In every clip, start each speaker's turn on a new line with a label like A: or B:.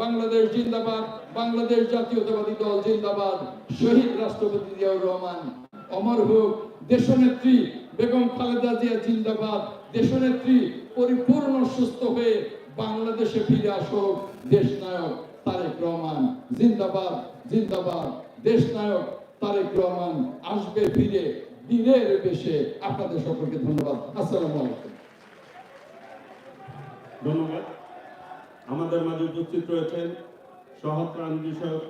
A: বাংলাদেশ জিন্দাবাদ, বাংলাদেশ জাতীয়তাবাদী দল জিন্দাবাদ। শহীদ রাষ্ট্রপতি জিয়াউর রহমান, অমর হোক, দেশনেত্রী বেগম খালেদা জিয়া জিন্দাবাদ। দেশনেত্রী পরিপূর্ণ সুস্থ হয়ে বাংলাদেশে ফিরে আসুক, দেশনায়ক তারেক রহমান। জিন্দাবাদ জিন্দাবাদ, দেশনায়ক তারেক রহমান আসবে ফিরে দিনের বেশে। আপনাদের সকলকে ধন্যবাদ। আসসালামু আলাইকুম।
B: ধন্যবাদ। আমাদের মাঝে উপস্থিত রয়েছেন সহত্রাণ বিষয়ক,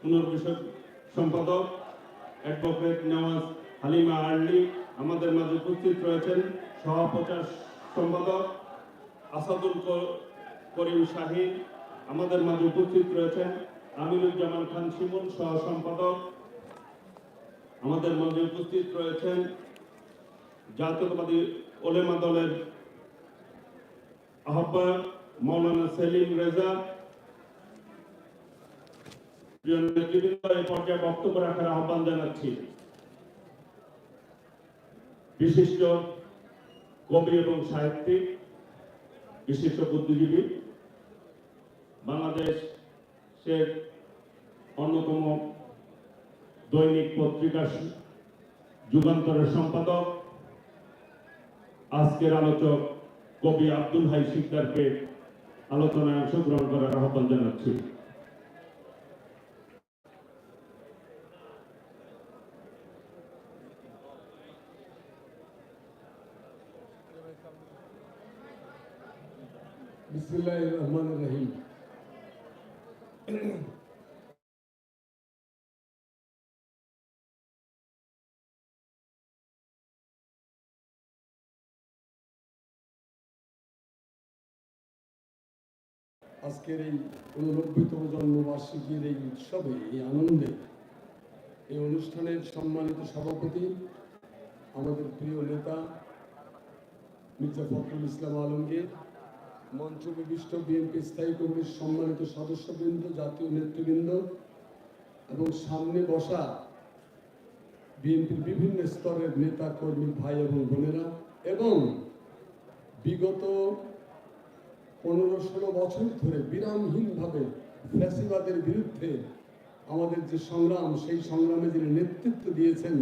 B: পুনর্বিষয়ক সম্পাদক, অ্যাডভোকেট নওয়াজ হালিমা আর্লি, আমাদের মাঝে উপস্থিত রয়েছেন সহপ্রচার সম্পাদক আসাদুল করিম শাহিন আমাদের মাঝে উপস্থিত রয়েছেন আমিরুজ্জামান খান শিমুল, সহ সম্পাদক। আমাদের মাঝে উপস্থিত রয়েছেন জাতীয়তাবাদী ওলেমা দলের আহ্বায়ক মৌলানা সেলিম রেজা বক্তব্য রাখার আহ্বান জানাচ্ছি। বিশিষ্ট কবি এবং সাহিত্যিক, বিশিষ্ট বুদ্ধিজীবী অন্যতম দৈনিক পত্রিকা যুগান্তরের সম্পাদক, আজকের আলোচক কবি আব্দুল হাই শিকদারকে আলোচনায় অংশগ্রহণ করার আহ্বান জানাচ্ছি।
C: বিসমিল্লাহির রহমানির রহিম। আজকের এই উননব্বইতম জন্মবার্ষিকীর এই উৎসবে, এই আনন্দে, এই অনুষ্ঠানের সম্মানিত সভাপতি আমাদের প্রিয় নেতা মির্জা ফখরুল ইসলাম আলমগীর মঞ্চ বিশিষ্ট বিএনপি স্থায়ী কমিটির সম্মানিত সদস্যবৃন্দ, জাতীয় নেতৃবৃন্দ এবং সামনে বসা বিএনপির বিভিন্ন স্তরের নেতা, কর্মী, ভাই এবং বোনেরা এবং বিগত পনেরো ষোলো বছর ধরে বিরামহীনভাবে ফ্যাসিবাদের বিরুদ্ধে আমাদের যে সংগ্রাম, সেই সংগ্রামে যিনি নেতৃত্ব দিয়েছেন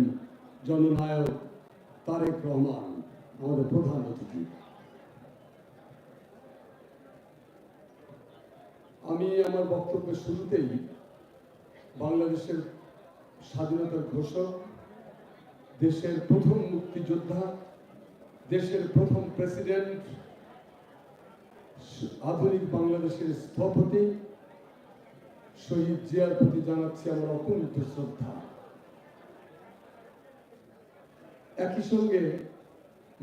C: জননায়ক তারেক রহমান, আমাদের প্রধান অতিথি। আমি আমার বক্তব্যের শুরুতেই বাংলাদেশের স্বাধীনতার ঘোষক, দেশের প্রথম মুক্তিযোদ্ধা, দেশের প্রথম প্রেসিডেন্ট আধুনিক বাংলাদেশের স্থপতি শহীদ জিয়ার প্রতি জানাচ্ছি আমার অকুণ্ঠ শ্রদ্ধা। একই সঙ্গে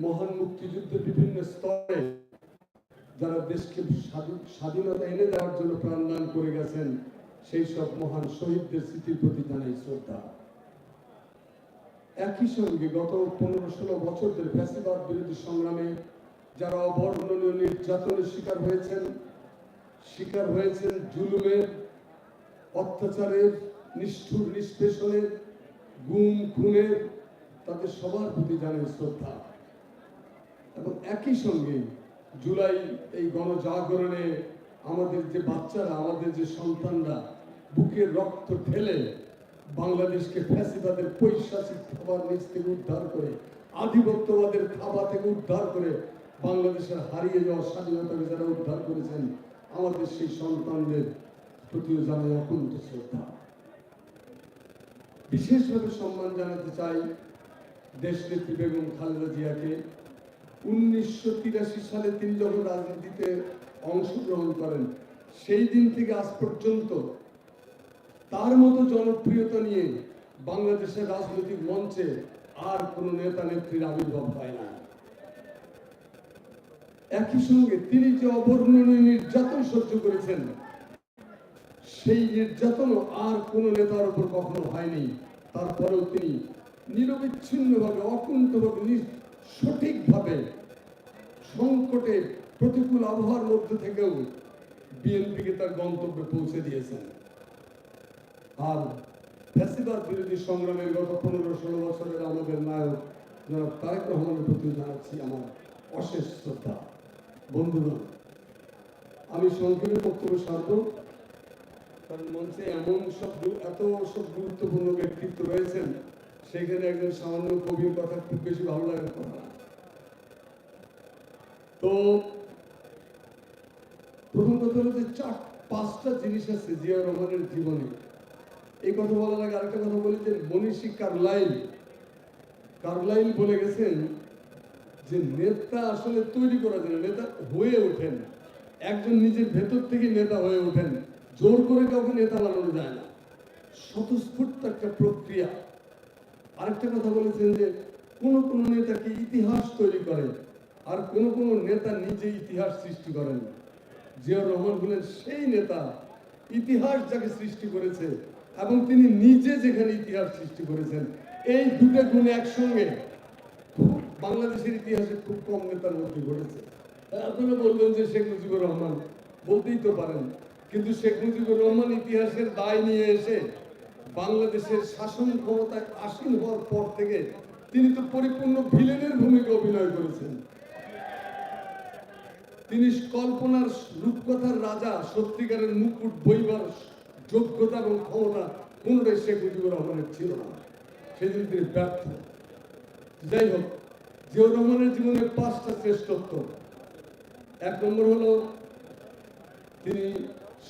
C: মহান মুক্তিযুদ্ধের বিভিন্ন স্তরে যারা দেশকে স্বাধীনতা এনে দেওয়ার জন্য প্রাণদান করে গেছেন, সেই সব মহান শহীদদের স্মৃতির প্রতি জানাই শ্রদ্ধা। একই সঙ্গে গত পনেরো ষোলো বছর ধরে ফ্যাসিবাদ বিরোধী সংগ্রামে যারা অবর্ণনীয় নির্যাতনের শিকার হয়েছেন শিকার হয়েছেন জুলুমের, অত্যাচারের, নিষ্ঠুর নিষ্পেষণের, গুম, খুনের, তাদের সবার প্রতি জানাই শ্রদ্ধা। এবং একই সঙ্গে জুলাই এই গণজাগরণে আমাদের যে বাচ্চারা, আমাদের যে সন্তানরা বুকের রক্ত ঢেলে বাংলাদেশকে ফ্যাসিবাদের পৈশাচিক খাবার নিচ থেকে উদ্ধার করে, আধিপত্যবাদের থাবা থেকে উদ্ধার করে বাংলাদেশের হারিয়ে যাওয়া স্বাধীনতাকে যারা উদ্ধার করেছেন আমাদের সেই সন্তানদের প্রতিও জানাই অকুণ্ঠ শ্রদ্ধা। বিশেষভাবে সম্মান জানাতে চাই দেশনেত্রী বেগম খালেদা জিয়াকে। উনিশশো তিরাশি সালে তিনি যখন রাজনীতিতে অংশগ্রহণ করেন, সেই দিন থেকে আজ পর্যন্ত তার মতো জনপ্রিয়তা নিয়ে বাংলাদেশের রাজনৈতিক মঞ্চে আর কোনো নেতা নেত্রীর আবির্ভাব হয় না একই সঙ্গে তিনি যে অবর্ণনীয় নির্যাতন সহ্য করেছেন, সেই নির্যাতনও আর কোন নেতার উপর কখনো হয়নি। তারপরেও তিনি নিরবিচ্ছিন্নভাবে, অকুণ্ঠভাবে সঠিকভাবে সংকটে প্রতিকূল আবহাওয়ার মধ্যে থেকেও বিএনপিকে তার গন্তব্যে পৌঁছে দিয়েছেন। আর ফ্যাসিবাদ বিরোধী সংগ্রামের গত পনেরো ষোলো বছরের আমাদের নায়ক তারেক রহমানের প্রতি জানাচ্ছি আমার অশেষ শ্রদ্ধা। বন্ধুগণ আমি সংক্ষেপে বক্তব্য সারব। কারণ মঞ্চে এমন সব এত সব গুরুত্বপূর্ণ ব্যক্তিত্ব রয়েছেন, সেখানে একজন সামান্য কবির কথা খুব বেশি ভালো লাগার কথা তো, প্রথম কথা হলো যে চার, পাঁচটা জিনিস আছে জিয়া রহমানের জীবনে। এই কথা বলার আগে আরেকটা কথা বলি যে মনীষী কার্লাইল কার্লাইল বলে গেছেন যে নেতা আসলে তৈরি করা যায় নেতা হয়ে ওঠেন একজন নিজের ভেতর থেকে নেতা হয়ে ওঠেন জোর করে কাউকে নেতা বানানো যায় না। স্বতঃস্ফূর্ত একটা প্রক্রিয়া। আরেকটা কথা বলেছেন যে, কোন কোন নেতাকে ইতিহাস তৈরি করে, আর কোন কোন নেতা নিজে ইতিহাস সৃষ্টি করেন জিয়াউর রহমান হলেন সেই নেতা ইতিহাস যাকে সৃষ্টি করেছে, এবং তিনি নিজে যেখানে ইতিহাস সৃষ্টি করেছেন, এই দুটো গুণ একসঙ্গে বাংলাদেশের ইতিহাসে খুব কম নেতার মধ্যে ঘটেছে। আপনারা বলবেন যে শেখ মুজিবুর রহমান, বলতেই তো পারেন। কিন্তু শেখ মুজিবুর রহমান ইতিহাসের দায় নিয়ে এসে বাংলাদেশের শাসন ক্ষমতায় আসীন হওয়ার পর থেকে তিনি তো পরিপূর্ণ ভিলেনের ভূমিকা অভিনয় করেছেন। তিনি কল্পনার রূপকথার রাজা, সত্যিকারের মুকুট বইবার যোগ্যতা এবং ক্ষমতা কোনটাই শেখ মুজিবুর রহমানের ছিল না। সেদিন তিনি ব্যর্থ। যাই হোক জিয়াউর রহমানের জীবনে পাঁচটা শ্রেষ্ঠত্ব এক নম্বর হলো, তিনি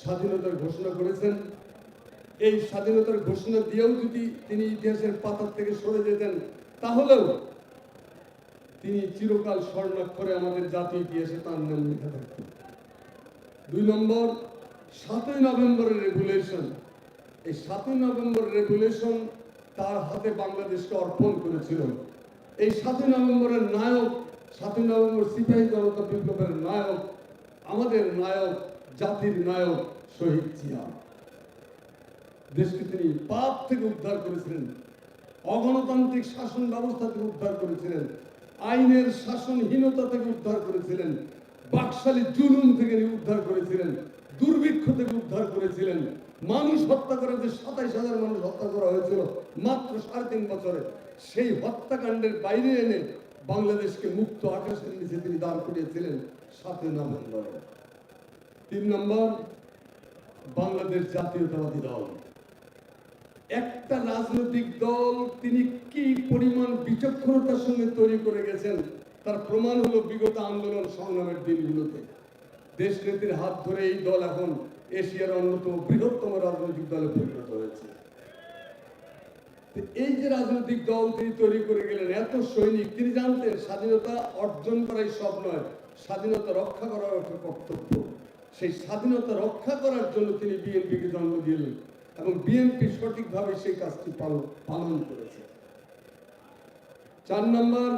C: স্বাধীনতার ঘোষণা করেছেন। এই স্বাধীনতার ঘোষণা দিয়েও যদি তিনি ইতিহাসের পাতার থেকে সরে যেতেন, তাহলেও তিনি চিরকাল স্বর্ণাক্ষরে আমাদের জাতি ইতিহাসে তার নাম লেখা থাকতেন দুই নম্বর, সাতই নভেম্বরের রেগুলেশন এই সাতই নভেম্বর রেগুলেশন তার হাতে বাংলাদেশকে অর্পণ করেছিল। এই সাতই নভেম্বরের নায়ক, সাতই নভেম্বর সিপাহী জনতা বিপ্লবের নায়ক, আমাদের নায়ক, জাতির নায়ক শহীদ জিয়া। দেশকে তিনি পাপ থেকে উদ্ধার করেছিলেন, অগণতান্ত্রিক শাসন ব্যবস্থা থেকে উদ্ধার করেছিলেন, আইনের শাসনহীনতা থেকে উদ্ধার করেছিলেন, বাকশালী জুলুম থেকে উদ্ধার করেছিলেন, দুর্ভিক্ষ থেকে উদ্ধার করেছিলেন। মানুষ হত্যা করে যে সাতাইশ হাজার মানুষ হত্যা করা হয়েছিল মাত্র সাড়ে তিন বছরে। সেই হত্যাকাণ্ডের বাইরে এনে বাংলাদেশকে মুক্ত আকাশের নিচে তিনি দাঁড় করিয়েছিলেন সাতই নভেম্বর তিন নম্বর, বাংলাদেশ জাতীয়তাবাদী দল। একটা রাজনৈতিক দল তিনি কি পরিমাণ বিচক্ষণতার সঙ্গে তৈরি করে গেছেন, তার প্রমাণ হলো বিগত আন্দোলন সংগ্রামের দিনগুলোতে। দেশ নেত্রীর হাত ধরে এই দল এখন এশিয়ার অন্যতম বৃহত্তম রাজনৈতিক দলে পরিণত হয়েছে। এই যে রাজনৈতিক দল তিনি তৈরি করে গেলেন, এত সৈনিক, তিনি জানতেন স্বাধীনতা অর্জন করাই সব নয়, স্বাধীনতা রক্ষা করার একটা কর্তব্য। সেই স্বাধীনতা রক্ষা করার জন্য তিনি বিএনপিকে জন্ম দিলেন এবং বিএনপি সঠিকভাবে সেই কাজটি পালন করেছে। চার নম্বর,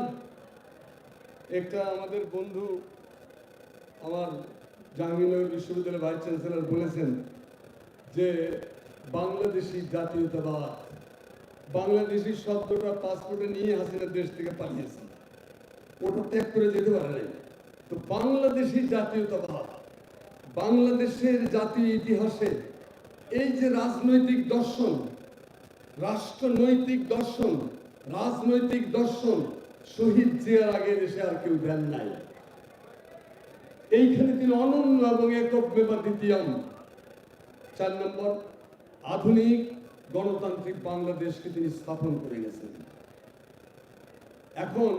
C: একটা আমাদের বন্ধু আমার জাহাঙ্গীরনগর বিশ্ববিদ্যালয়ের ভাইস চ্যান্সেলর বলেছেন যে বাংলাদেশি জাতীয়তাবাদ। বাংলাদেশি শব্দটা পাসপোর্টে নিয়ে হাসিনা দেশ থেকে পালিয়েছে। ওটা ত্যাগ করে যেতে পারে নাই। তো বাংলাদেশি জাতীয়তাবাদ, বাংলাদেশের জাতীয় ইতিহাসে এই যে রাজনৈতিক দর্শন, রাষ্ট্রনৈতিক দর্শন, রাজনৈতিক দর্শন শহীদ জিয়ার আগে দেশে আর কেউ দেন নাই। এইখানে তিনি অনন্য এবং একক ব্যাপার দ্বিতীয়ম চার নম্বর, আধুনিক গণতান্ত্রিক বাংলাদেশকে তিনি স্থাপন করে গেছেন। এখন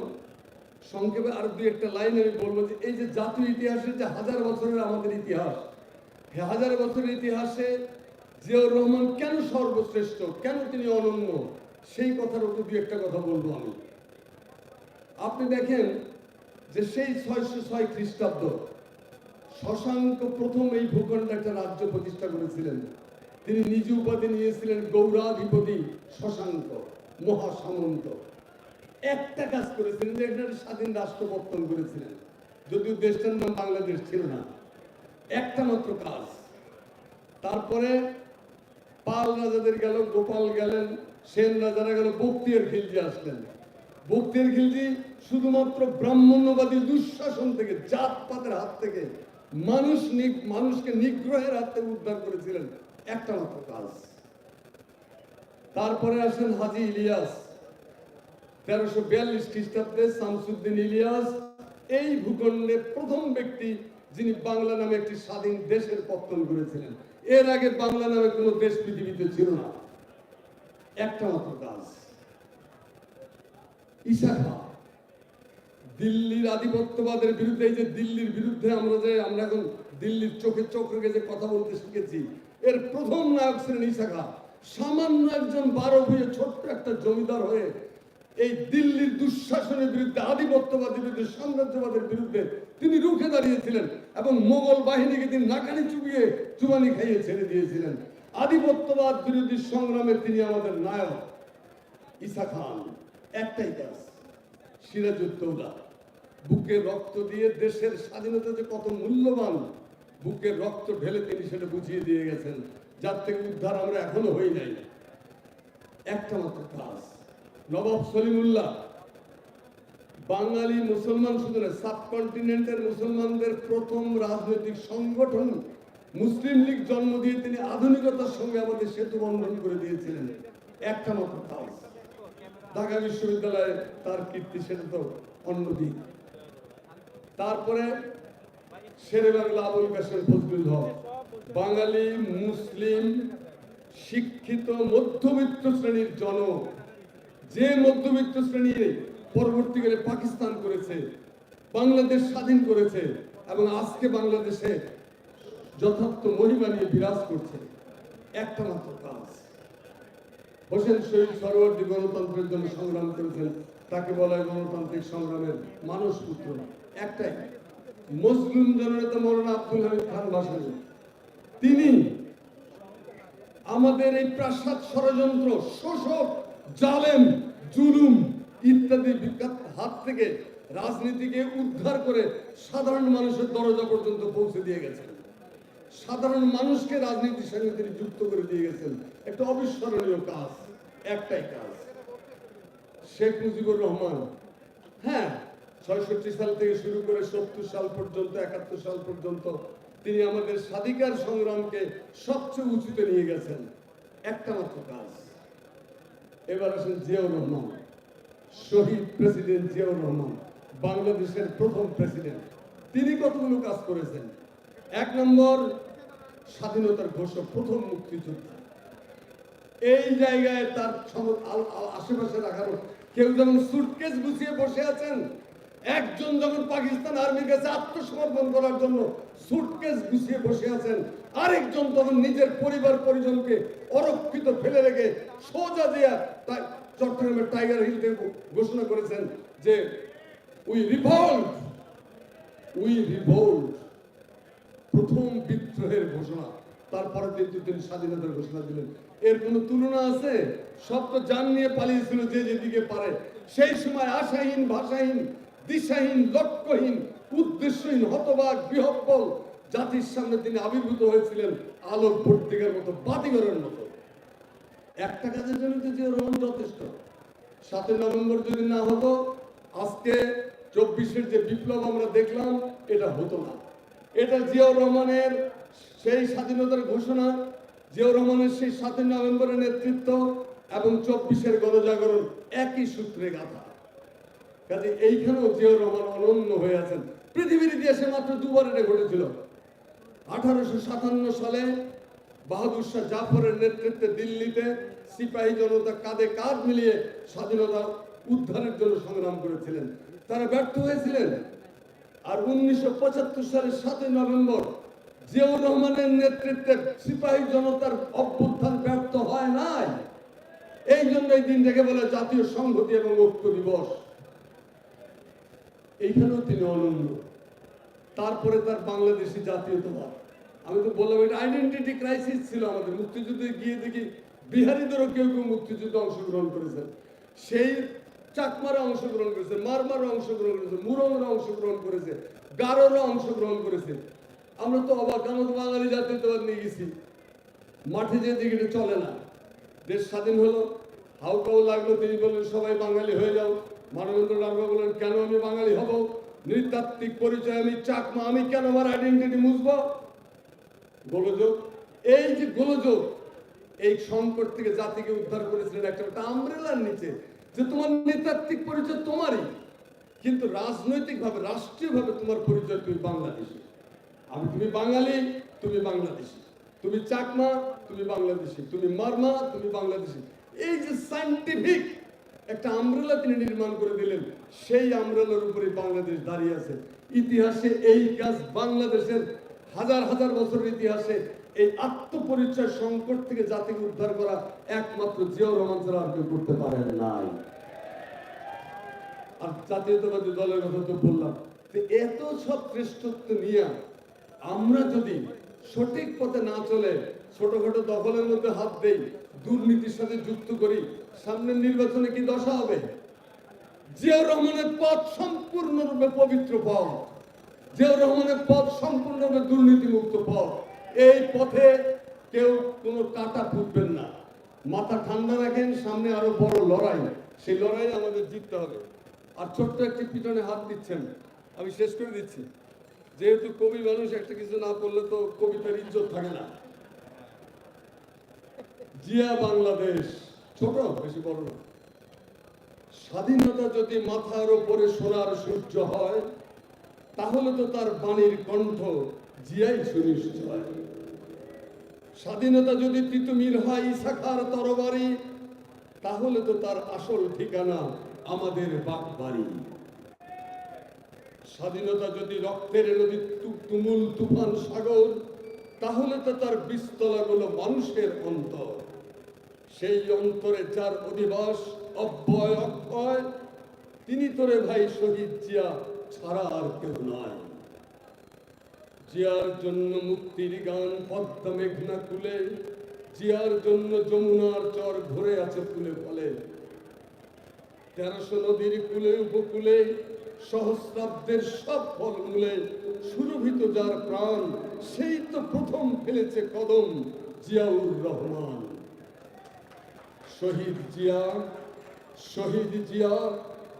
C: সংক্ষেপে আর দুই একটা লাইন আমি বলব যে এই যে জাতীয় ইতিহাসের যে হাজার বছরের আমাদের ইতিহাস হাজার বছরের ইতিহাসে জিয়াউর রহমান কেন সর্বশ্রেষ্ঠ, কেন তিনি অনন্য, সেই কথার উপর দুই একটা কথা বলব আমি। আপনি দেখেন যে সেই ছয়শো ছয় খ্রিস্টাব্দ, শশাঙ্ক প্রথম এই ভূখণ্ডে একটা রাজ্য প্রতিষ্ঠা করেছিলেন। তিনি নিজ উপাধি নিয়েছিলেন গৌরাধিপতি শশাঙ্ক, মহাসামন্ত। একটা কাজ করেছিলেন যে একটা স্বাধীন রাষ্ট্র বর্তন করেছিলেন। যদিও দেশটার নাম বাংলাদেশ ছিল না। একটা মাত্র কাজ। তারপরে পাল রাজাদের গেল, গোপাল গেলেন, সেন রাজারা গেল, বক্তিয়ার খিলজি আসলেন। বক্তিয়ার খিলজি শুধুমাত্র ব্রাহ্মণ্যবাদী দুঃশাসন থেকে, জাতপাতের হাত থেকে মানুষ মানুষকে নিগ্রহের হাত থেকে উদ্ধার করেছিলেন। একটা মাত্র কাজ। তারপরে আসেন হাজি ইলিয়াস। তেরোশো বিয়াল্লিশ খ্রিস্টাব্দে শামসুদ্দিন ইলিয়াস, এই ভূখণ্ডে প্রথম ব্যক্তি যিনি বাংলা নামে একটি স্বাধীন দেশের পত্তন করেছিলেন। এর আগে বাংলা নামে কোনো দেশ পৃথিবীতে ছিল না। একটা মাত্র কাজ। ঈশা খাঁ দিল্লির আধিপত্যবাদের বিরুদ্ধে, এই যে দিল্লির বিরুদ্ধে আমরা যে, আমরা এখন দিল্লির চোখে চোখ রেখে যে কথা বলতে শিখেছি এর প্রথম নায়ক ছিলেন ঈশা খাঁ। সামান্য একজন বারো ভুঁয়ে ছোট্ট একটা জমিদার হয়ে এই দিল্লির দুঃশাসনের বিরুদ্ধে, আধিপত্যবাদের বিরুদ্ধে, সাম্রাজ্যবাদের বিরুদ্ধে তিনি রুখে দাঁড়িয়েছিলেন এবং মোগল বাহিনীকে তিনি নাকানি চুবিয়ে চুবানি খাইয়ে ছেড়ে দিয়েছিলেন। আধিপত্যবাদ বিরোধী সংগ্রামে তিনি আমাদের নায়ক ঈসা খান। একটাই কাজ সিরাজউদ্দৌলা বুকে রক্ত দিয়ে দেশের স্বাধীনতা যে কত মূল্যবান বুকে রক্ত ঢেলে তিনি সেটা বুঝিয়ে দিয়ে গেছেন, যার থেকে উদ্ধার আমরা এখনও হই নাই। একটা মাত্র কাজ। নবাব সলিমুল্লাহ, বাঙালি মুসলমান শুধু না সাবকন্টিনেন্টের মুসলমানদের প্রথম রাজনৈতিক সংগঠন মুসলিম লীগ জন্ম দিয়ে তিনি আধুনিকতার সঙ্গে আমাদের সেতু বন্ধন করে দিয়েছিলেন। একটা মাত্র কাজ। ঢাকা বিশ্ববিদ্যালয়ে তার কীর্তি সেটা তো অন্য দিক তারপরে শেরে বাংলা আবুল কাসেম ফজলুল হক। বাঙালি, মুসলিম, শিক্ষিত, মধ্যবিত্ত শ্রেণির জনক, যে মধ্যবিত্ত শ্রেণি পরবর্তীকালে পাকিস্তান করেছে, বাংলাদেশ স্বাধীন করেছে এবং আজকে বাংলাদেশে যথার্থ মহিমা নিয়ে বিরাজ করছে, একটা মাত্র কাজ। হোসেন শহীদ সরোয়ার্দী গণতন্ত্রের জন্য সংগ্রাম করেছেন, তাকে বলা হয় গণতান্ত্রিক সংগ্রামের মানুষ পুত্র একটাই। মুসলিম জননেতা মৌলানা আব্দুল হামিদ খান ভাসানী তিনি আমাদের এই প্রাসাদ ষড়যন্ত্র, শোষক, জালেম, জুলুম ইত্যাদি বিখ্যাত হাত থেকে রাজনীতিকে উদ্ধার করে সাধারণ মানুষের দরজা পর্যন্ত পৌঁছে দিয়ে গেছেন। সাধারণ মানুষকে রাজনীতির সঙ্গে তিনি যুক্ত করে দিয়ে গেছেন। একটা অবিস্মরণীয় কাজ, একটাই কাজ। শেখ মুজিবুর রহমান হ্যাঁ ছয়ষট্টি সাল থেকে শুরু করে সত্তর সাল পর্যন্ত, একাত্তর সাল পর্যন্ত তিনি আমাদের স্বাধিকার সংগ্রামকে সবচেয়ে উঁচুতে নিয়ে গেছেন। একটা মাত্র কাজ। এবার আসেন জিয়াউর রহমান, শহীদ প্রেসিডেন্ট জিয়াউর রহমান, বাংলাদেশের প্রথম প্রেসিডেন্ট। তিনি কতগুলো কাজ করেছেন? এক নম্বর, স্বাধীনতার ঘোষক, প্রথম মুক্তিযোদ্ধা। এই জায়গায় তার আশেপাশে রাখানো কেউ যেমন সুটকেস গুছিয়ে বসে আছেন একজন যখন পাকিস্তান আর্মির কাছে আত্মসমর্পণ করার জন্য সুটকেস গুছিয়ে বসে আছেন, আরেকজন তখন নিজের পরিবার পরিজনকে অরক্ষিত ফেলে রেখে সোজা দিয়া চট্টগ্রামের টাইগার হিল থেকে ঘোষণা করেছেন যে উই রিভল্ট উই রিভল্ট প্রথম বিদ্রোহের ঘোষণা তারপরে তিনি স্বাধীনতার ঘোষণা দিলেন। এর কোনো তুলনা আছে? সব তো জান নিয়ে পালিয়েছিল যে যেদিকে পারে। সেই সময় আশাহীন, ভাষাহীন দিশাহীন, লক্ষ্যহীন, উদ্দেশ্যহীন, হতবাক, বিহব্বল জাতির সামনে তিনি আবির্ভূত হয়েছিলেন আলোক পত্রিকার মতো, বাতিঘরের মতো। একটা কাজের জন্য তো যে রোহন যথেষ্ট। সাতই নভেম্বর যদি না হতো, আজকে চব্বিশের যে বিপ্লব আমরা দেখলাম, এটা হতো না। এটা জিয়াউর রহমানের সেই স্বাধীনতার ঘোষণা জিয়াউর রহমানের সেই সাতই নভেম্বরের নেতৃত্ব এবং চব্বিশের গণজাগরণ একই সূত্রে গাথা। কাজে এইখানেও জিয়াউর রহমান অনন্য হয়ে আছেন। পৃথিবীর ইতিহাসে মাত্র দুবার এটা ঘটেছিল। আঠারোশো সাতান্ন সালে বাহাদুর শাহ জাফরের নেতৃত্বে দিল্লিতে সিপাহী জনতা কাঁধে কাঁধ মিলিয়ে স্বাধীনতা উদ্ধারের জন্য সংগ্রাম করেছিলেন। তারা ব্যর্থ হয়েছিলেন। আর উনিশশো পঁচাত্তর সালের সাতই নভেম্বর জিয়াউর রহমানের নেতৃত্বে সিপাহী জনতার অভ্যুত্থান ব্যর্থ হয় নাই। এই জন্য এই দিনটাকে বলে জাতীয় সংহতি এবং ঐক্য দিবস। এইখানেও তিনি অনন্য। তারপরে তার বাংলাদেশি জাতীয়তাবাদ। আমি তো বললাম, এটা আইডেন্টিটি ক্রাইসিস ছিল আমাদের। মুক্তিযুদ্ধে গিয়ে দেখি বিহারিদেরও কেউ কেউ মুক্তিযুদ্ধে অংশগ্রহণ করেছেন। সেই চাকমারা অংশগ্রহণ করেছে, মারমারা অংশগ্রহণ করেছে, মুরমরা অংশগ্রহণ করেছে, গারোরা অংশগ্রহণ করেছে। আমরা তো অবাক, আমরা তো বাঙালি জাতীয়তাবাদ নিয়ে গেছি। মাঠে যে দিকে চলে না। দেশ স্বাধীন হলো হাউকাও লাগল, তিনি বললেন, সবাই বাঙালি হয়ে যাও। মানবেন্দ্র নার্গা বললেন কেন আমি বাঙালি হব? নৃতাত্ত্বিক পরিচয় আমি চাকমা, আমি কেন আমার আইডেন্টিটি মুছবো? গোলযোগ, এই যে গোলযোগ, এই সংকট থেকে জাতিকে উদ্ধার করেছিলেন একটা আমব্রেলার নিচে, যে তোমার নৃতাত্ত্বিক পরিচয় তোমারই, কিন্তু রাজনৈতিক ভাবে রাষ্ট্রীয় ভাবে তোমার পরিচয় তুমি বাংলাদেশি। আমি, তুমি বাঙালি, তুমি বাংলাদেশি। তুমি চাকমা, তুমি বাংলাদেশি। তুমি মারমা, তুমি বাংলাদেশি। এই যে সাইন্টিফিক একটা আমরেলা তিনি নির্মাণ করে দিলেন। সেই আমরেলার উপরে বাংলাদেশ দাঁড়িয়ে আছে। ইতিহাসে এই কাজ বাংলাদেশের হাজার হাজার বছরের ইতিহাসে এই আত্মপরিচয় সংকট থেকে জাতিকে উদ্ধার করা একমাত্র জিয়াউর রহমান ছাড়া আর কেউ করতে পারেন নাই। আর জাতীয়তাবাদী দলের কথা তো বললাম এত সব শ্রেষ্ঠত্ব নিয়ে আমরা যদি সঠিক পথে না চলে, ছোটখাটো দখলের মধ্যে হাত দেই, দুর্নীতির সাথে যুক্ত করি সামনের নির্বাচনে কি দশা হবে? জিয়াউর রহমানের পথ সম্পূর্ণরূপে পবিত্র পথ। জিয়াউর রহমানের পথ সম্পূর্ণরূপে দুর্নীতিমুক্ত পথ। এই পথে কেউ কোনো কাটা ফুটবেন না। মাথা ঠান্ডা রাখেন, সামনে আরও বড় লড়াই। সেই লড়াই আমাদের জিততে হবে। আর ছোট্ট একটি পিটনে হাত দিচ্ছেন। আমি শেষ করে দিচ্ছি। যেহেতু কবি মানুষ, একটা কিছু না করলে তো কবিতার ইজ্জত থাকে না। জিয়া বাংলাদেশ। ছোট বেশি বড় না। স্বাধীনতা যদি মাথার ওপরে সোনার সূর্য হয়, তাহলে তো তার বাণীর কণ্ঠ জিয়াই সুনিশ্চয়। স্বাধীনতা যদি তিতুমির হয় ইসাখার তরবারি, তাহলে তো তার আসল ঠিকানা আমাদের বাগবাড়ি। স্বাধীনতা যদি রক্তের নদী তুমুল তুফান সাগর, তাহলে তো তার বিস্তলাগুলো মানুষের অন্তর। সেই অন্তরে যার অধিবাস অব্যয় অক্ষয় তিনি তোরে ভাই শহীদ জিয়া ছাড়া আর কেউ নয় জিয়ার জন্য মুক্তির গান পদ্মা মেঘনা কুলে, জিয়ার জন্য যমুনার চর ভরে আছে ফুলে ফলে। তেরোশো নদীর কুলে, উপকূলে, সহস্রাব্দের সব ফল মূলে সুরভিত যার প্রাণ, সেই তো প্রথম ফেলেছে কদম জিয়াউর রহমান। শহীদ জিয়া শহীদ জিয়া,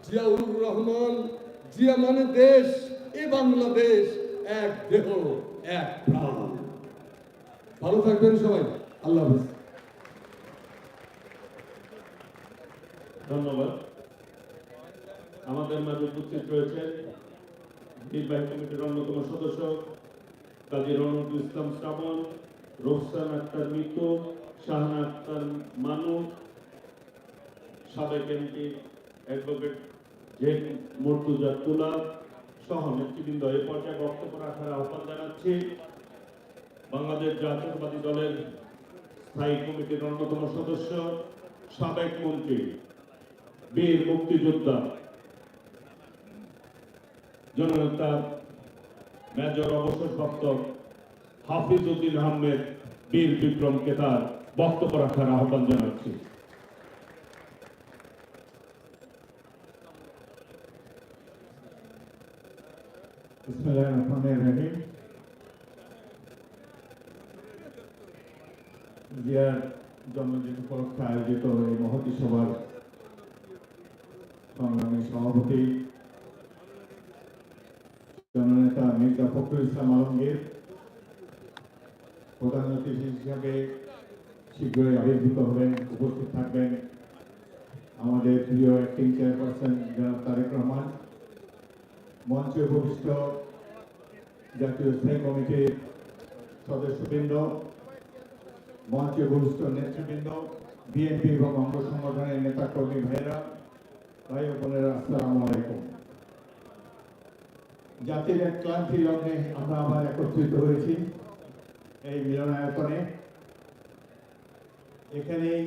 C: জিয়াউর রহমান, জিয়া মানে দেশ, এ বাংলাদেশ, এক দেহ, এক প্রাণ। ভালো থাকবেন সবাই, আল্লাহ
B: ধন্যবাদ। আমাদের মাঝে উপস্থিত রয়েছেন নির্বাহী কমিটির অন্যতম সদস্য, কাজী রনকুল ইসলাম শ্রাবণ রোকসান আক্তার মিতু শাহানা আক্তার মানু সাবেক এমপি অ্যাডভোকেট জেন মর্তুজা তুলা সহ নেতৃবৃন্দ এ পর্যায়ে বক্তব্য রাখার আহ্বান জানাচ্ছি। বাংলাদেশ জাতীয়তাবাদী দলের স্থায়ী কমিটির অন্যতম সদস্য, সাবেক মন্ত্রী, বীর মুক্তিযোদ্ধা, জননেতা, মেজর অবসরপ্রাপ্ত হাফিজ উদ্দিন আহমেদ, বীর বিক্রমকে তার বক্তব্য রাখার আহ্বান জানাচ্ছি
D: বিসমিল্লাহির রহমানির রহিম জিয়ার জন্মদিন উপলক্ষে আয়োজিত এই মহতী সভার সংগ্রামী সভাপতি জননেতা মির্জা ফখরুল ইসলাম আলমগীর প্রধান অতিথি হিসাবে শীঘ্রই আবির্ভূত হবেন উপস্থিত থাকবেন আমাদের প্রিয় অ্যাক্টিং চেয়ারপারসন জনাব তারেক রহমান মঞ্চে উপবিষ্ট জাতীয় স্থায়ী কমিটির সদস্যবৃন্দ, মঞ্চে উপবিষ্ট নেতৃবৃন্দ, বিএনপি এবং অঙ্গ সংগঠনের নেতা কর্মী ভাইয়েরা, ভাই বোনেরা, আসসালামু আলাইকুম। জাতির এক ক্লান্তি লগ্নে আমরা আবার একত্রিত হয়েছি এই মিলনায়তনে। এখানেই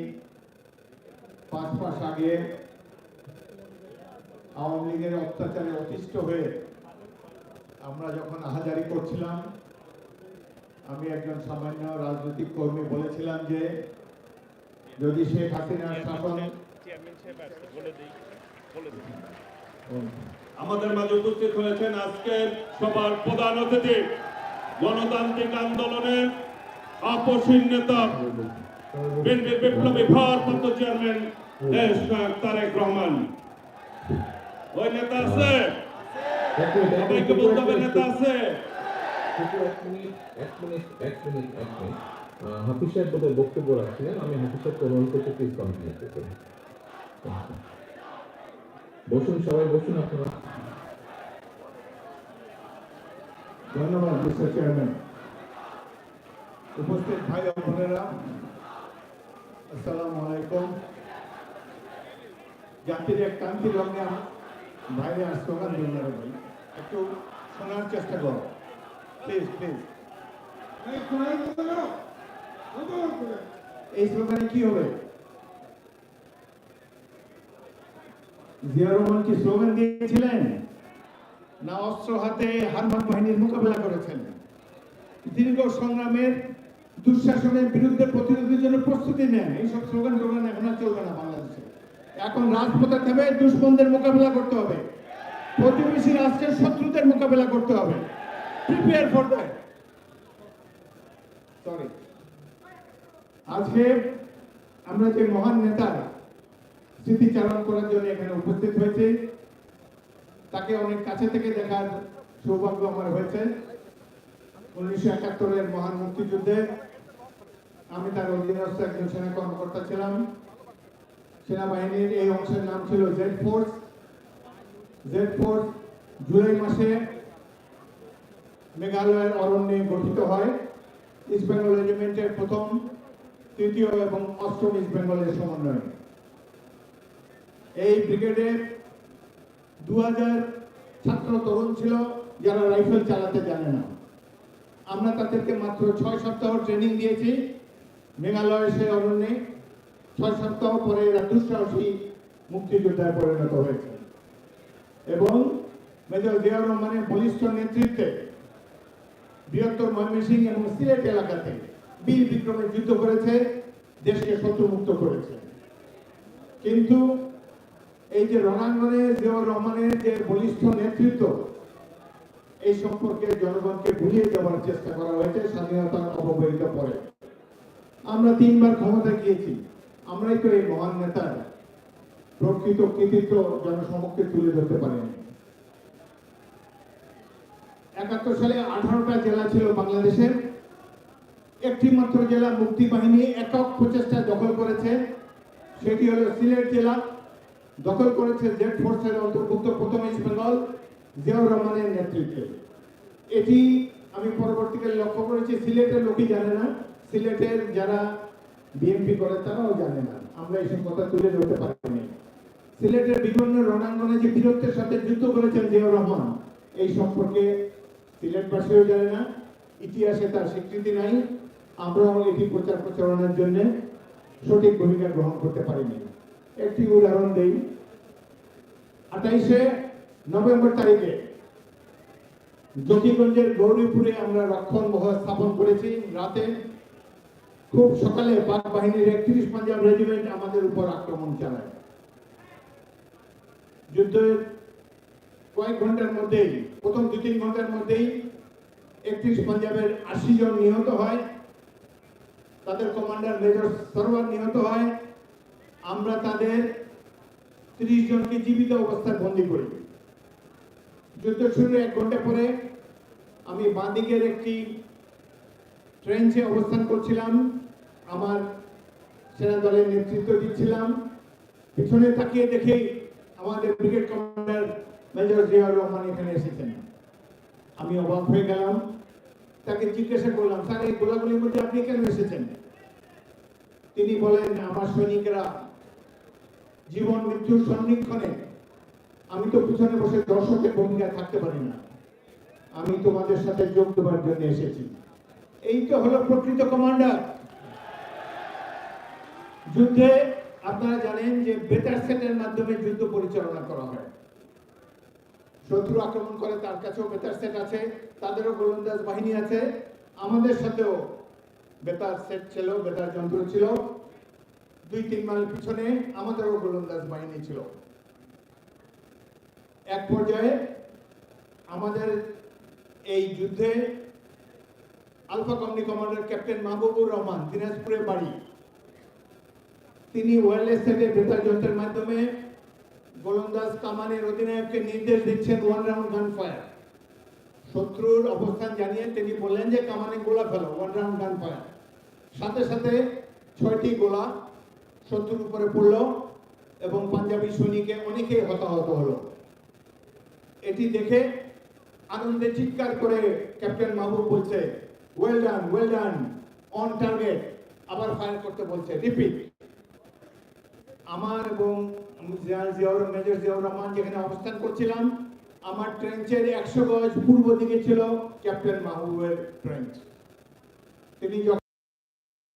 D: পাঁচ মাস আগে আওয়ামী লীগের অত্যাচারে অতিষ্ঠ হয়ে আমরা যখন আহাজারি করছিলাম আমি একজন সামান্য রাজনৈতিক কর্মী বলেছিলাম যে যদি শেখ হাসিনার শাসন
B: আমাদের মাঝে উপস্থিত হয়েছেন আজকের সবার প্রধান অতিথি গণতান্ত্রিক আন্দোলনের আপসীন নেতা বিপ্লবী ভারপ্রাপ্ত চেয়ারম্যান তারেক রহমান। ওই নেতা আছে। সবাইকে বলতে হবে নেতা আছে।
E: হাফিজ সাহেব বোধহয় বক্তব্য রাখছিলেন। আমি হাফিজ সাহেবকে অনুরোধ করতে প্লিজ কন্টিনিউ করতে বসুন সবাই বসুন আপনারা।
D: ধন্যবাদ মিস্টার চেয়ারম্যান। উপস্থিত ভাই ও বোনেরা আসসালামু আলাইকুম। জাতির এক ক্রান্তি লগ্নে বাইরে স্লোগান দিন না ভাই একটু শোনার চেষ্টা করো। প্লিজ প্লিজ এই স্লোগানে কি হবে? জিয়া রহমান কি স্লোগান দিয়েছিলেন? না অস্ত্র হাতে হারমান বাহিনীর মোকাবেলা করেছেন? দীর্ঘ সংগ্রামের দুঃশাসনের বিরুদ্ধে প্রতিরোধের জন্য প্রস্তুতি নেন। এইসব স্লোগান টোগান এখন আর চলবে না এখন রাজপথে নেমে দুশ্মনদের মোকাবেলা করতে হবে। প্রতিবেশী রাষ্ট্রের শত্রুদের মোকাবেলা করতে হবে। প্রিপেয়ার ফর দ্যাট সরি আজকে আমরা যে মহান নেতার স্মৃতিচারণ করার জন্য এখানে উপস্থিত হয়েছি, তাকে অনেক কাছে থেকে দেখার সৌভাগ্য আমার হয়েছে। উনিশশো একাত্তরের মহান মুক্তিযুদ্ধে আমি তার অধীনস্থ একজন সেনা কর্মকর্তা ছিলাম। সেনাবাহিনীর এই অংশের নাম ছিল Z force. Z force July মাসে মেঘালয়ের অরণ্যে গঠিত হয়। ইস্ট বেঙ্গল রেজিমেন্টের প্রথম, তৃতীয় এবং অষ্টম ইস্ট বেঙ্গলের সমন্বয়ে। এই ব্রিগেডে দু হাজার ছাত্র তরুণ ছিল যারা রাইফেল চালাতে জানে না। আমরা তাদেরকে মাত্র ছয় সপ্তাহ ট্রেনিং দিয়েছি। মেঘালয় সে অরণ্যে ছয় সপ্তাহ পরে এরা দুঃসাহসী মুক্তিযোদ্ধায় পরিণত হয়েছে। এবং মেজর জিয়াউর রহমানের বলিষ্ঠ নেতৃত্বে বৃহত্তর ময়মনসিংহ এবং সিলেট এলাকাতে বীর বিক্রমে যুদ্ধ করেছে, দেশকে শত্রুমুক্ত করেছে। কিন্তু এই যে রণাঙ্গনে জিয়াউর রহমানের যে বলিষ্ঠ নেতৃত্ব, এই সম্পর্কে জনগণকে ভুলিয়ে দেওয়ার চেষ্টা করা হয়েছে, স্বাধীনতার অবহেলিত পরে। আমরা তিনবার ক্ষমতা গিয়েছি। আমরাই তো এই মহান নেতার প্রকৃত কৃতিত্ব জনসমক্ষে তুলে ধরতে পারিনি একাত্তর সালে আঠারোটা জেলা ছিল বাংলাদেশের। একটি মাত্র জেলা মুক্তি বাহিনী একক প্রচেষ্টা দখল করেছে। সেটি হলো সিলেট জেলা। দখল করেছে জেড ফোর্সের অন্তর্ভুক্ত প্রথম ইস্ট বেঙ্গল জিয়াউর রহমানের নেতৃত্বে। এটি আমি পরবর্তীকালে লক্ষ্য করেছি, সিলেটের লোকই জানে না। সিলেটের যারা বিএনপি করে তারাও জানে না। আমরা এইসব কথা তুলে ধরতে পারিনি। সিলেটের বিভিন্ন রণাঙ্গনে যে বীরত্বের সাথে যুদ্ধ করেছেন জিয়াউর রহমান, এই সম্পর্কে সিলেটবাসীও জানে না, ইতিহাসে তার স্বীকৃতি নাই। আমরাও এটি প্রচার প্রচারণার জন্য সঠিক ভূমিকা গ্রহণ করতে পারিনি। একটি উদাহরণ দেই। আঠাইশে নভেম্বর তারিখে জ্যোতিগঞ্জের গৌরীপুরে আমরা রক্ষণ মহল স্থাপন করেছি। রাতে খুব সকালে পাক বাহিনীর একত্রিশ পাঞ্জাব রেজিমেন্ট আমাদের উপর আক্রমণ চালায়। যুদ্ধের কয়েক ঘণ্টার মধ্যেই, প্রথম দু তিন ঘণ্টার মধ্যেই একত্রিশ পাঞ্জাবের আশি জন নিহত হয়, তাদের কমান্ডার মেজর সরওয়ার নিহত হয়। আমরা তাদের ত্রিশ জনকে জীবিত অবস্থায় বন্দী করি। যুদ্ধ শুরুর এক ঘণ্টা পরে আমি বাঁদিকের একটি ট্রেঞ্চে অবস্থান করছিলাম। আমার সেনা দলের নেতৃত্ব দিচ্ছিলাম। পিছনে তাকিয়ে দেখেই আমাদের brigade commander major Ziaur Rahman এখানে এসেছেন। আমি অবাক হয়ে গেলাম। তাকে জিজ্ঞাসা করলাম, স্যার, এই গোলাগুলির মধ্যে আপনি কেন এসেছেন? তিনি বলেন, আমার সৈনিকরা জীবন, মৃত্যুর সন্নিক্ষণে আমি তো পিছনে বসে দর্শকের ভূমিকায় থাকতে পারি না। আমি তোমাদের সাথে যোগ দেওয়ার জন্য এসেছি। এই তো হলো প্রকৃত কমান্ডার। যুদ্ধে আপনারা জানেন যে বেতার সেটের মাধ্যমে যুদ্ধ পরিচালনা করা হয়। শত্রু আক্রমণ করে, তার কাছেও বেতার সেট আছে, তাদেরও গোলন্দাজ বাহিনী আছে। আমাদের সাথেও বেতার সেট ছিল, বেতার যন্ত্র ছিল। দুই, তিন মাইল পিছনে আমাদেরও গোলন্দাজ বাহিনী ছিল। এক পর্যায়ে আমাদের এই যুদ্ধে alpha company commander captain Mahbubur Rahman দিনাজপুরের বাড়ি তিনি ওয়্যারলেস থেকে বেতার যন্ত্রের মাধ্যমে গোলন্দাজ কামানের অধিনায়ককে নির্দেশ দিচ্ছেন ওয়ান রাউন্ড গান ফায়ার শত্রুর অবস্থান জানিয়ে তিনি বললেন যে কামানে গোলা ফেলো ওয়ান রাউন্ড গান ফায়ার সাথে সাথে ছয়টি গোলা শত্রুর উপরে পড়ল এবং পাঞ্জাবি সৈনিকে অনেকেই হতাহত হলো। এটি দেখে আনন্দে চিৎকার করে ক্যাপ্টেন মাহবুব বলছে well done well done on target আবার ফায়ার করতে বলছে রিপিট আমার এবং জিয়াউর, মেজর জিয়াউর রহমান যেখানে অবস্থান করছিলাম, আমার ট্রেঞ্চের একশো গজ পূর্ব দিকে ছিল ক্যাপ্টেন মাহবুবের ট্রেঞ্চ তিনি